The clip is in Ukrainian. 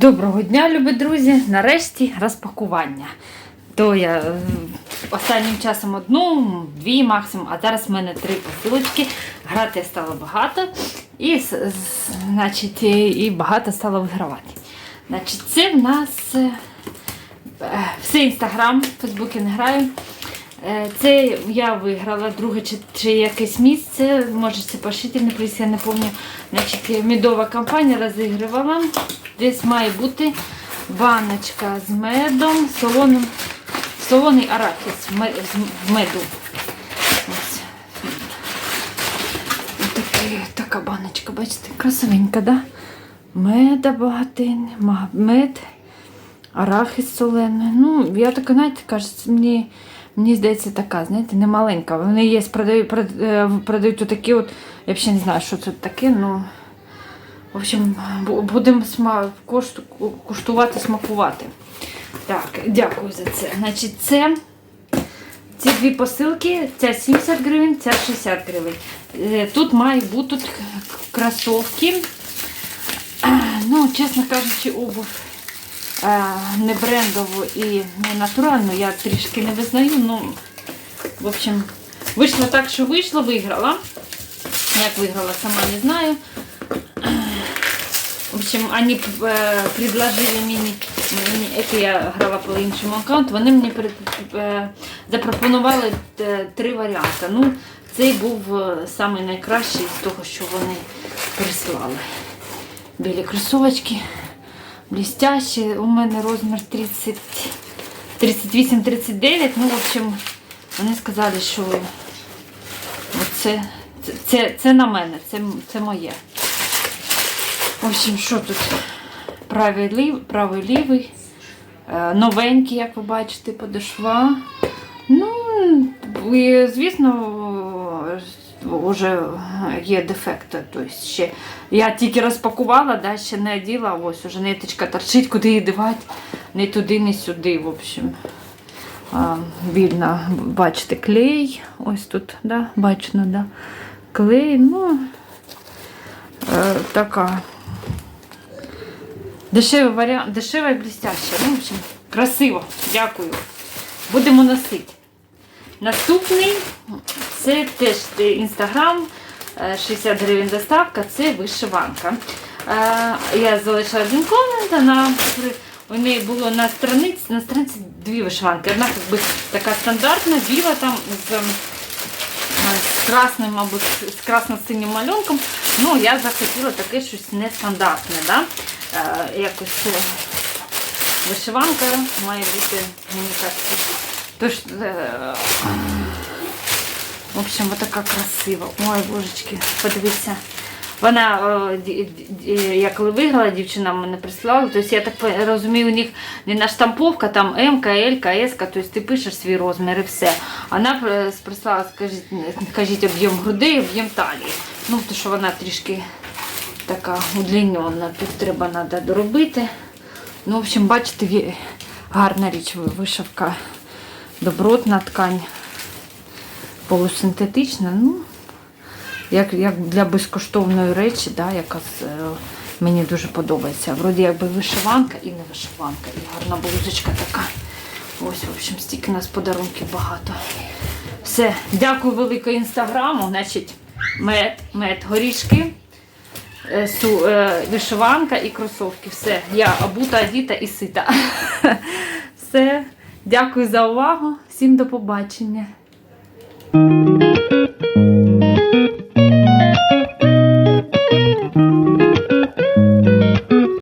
Доброго дня, любі друзі! Нарешті розпакування. То я е, останнім часом одну, дві максимум, а зараз в мене три посилочки. Грати стало багато і, значить, і і багато стало вигравати. Значить, це в нас е, е, все інстаграм, в Фейсбуці не граю. Е, Це я виграла друге чи, чи якесь місце, може це приз, я не пам'ятаю. Значить, медова компанія розігрувала. Десь має бути баночка з медом, солоним, солоний арахіс з- меду. Ось. Такий- така баночка, бачите, красивенька, да? Меда багатин, мед, арахіс солений. Ну, я така, знаєте, кажуть, мені, мені здається, така, знаєте, не маленька. Вони є, продають, прод- е, продають отакі от, я взагалі не знаю, що це таке, ну. В общем, будемо сма- кошту- куштувати, смакувати. Так, дякую за це. Значить, це ці дві посилки, ця 70 гривень, ця 60 гривень. Е, Тут має бути кросовки. Ну, чесно кажучи, обув е, не брендову і не натуральну, я трішки не визнаю. Ну, в общем, вийшло так, що вийшло, виграла. Як виграла, сама не знаю. В общем, они э, предложили мені, мені, я грала по іншому аккаунту, вони мені е, запропонували е, три варіанти. Ну, цей був е, найкращий з того, що вони прислали. Білі кросовочки, блістящі. У мене розмір 38-39. Ну, в общем, вони сказали, що це, це, це на мене, це, це моє. В общем, що тут? Правий, лів, правий лівий, е, новенький, як ви бачите, подошва. Ну, звісно, вже є дефекти. Тобто ще я тільки розпакувала, да, ще не оділа, ось уже ниточка торчить, куди її дивати, не туди, не сюди. В общем, а, видно, бачите, клей. Ось тут, да, бачно, да. Клей, ну, е, така Дешевий варіант, дешева і блістяща. Ну, в общем, красиво. Дякую. Будемо носити. Наступний це теж інстаграм, 60 гривень доставка, це вишиванка. Е, Я залишила один комент, вона у неї було на страниці, на страниці дві вишиванки. Одна якби така стандартна, біла там з е, з красним, мабуть, з красно-синім малюнком. Ну, я захотіла таке щось нестандартне. Да? Е, якось е, вишиванка має бути, мені кажеться. Тож, е, в общем, така красива. Ой, божечки, подивіться. Вона, ді- я коли виграла, дівчина мене прислала. Тобто, я так розумію, у них не наштамповка, там М, Л, С, тобто ти пишеш свій розмір і все. Вона е, прислала, скажіть, кажіть, об'єм грудей, об'єм талії. Ну, тому що вона трішки така удлінена, тут треба треба доробити. Ну, в общем, бачите, гарна річ, вишивка, добротна ткань, полусинтетична. Ну, як, як для безкоштовної речі, да, яка е, мені дуже подобається. Вроді якби вишиванка і не вишиванка. І гарна блузочка така. Ось, в общем, стільки у нас подарунків багато. Все, дякую велико інстаграму. Значить, мед, мед, горішки, е, су, е, вишиванка і кросовки. Все, я обута, одіта і сита. Все, дякую за увагу. Всім до побачення.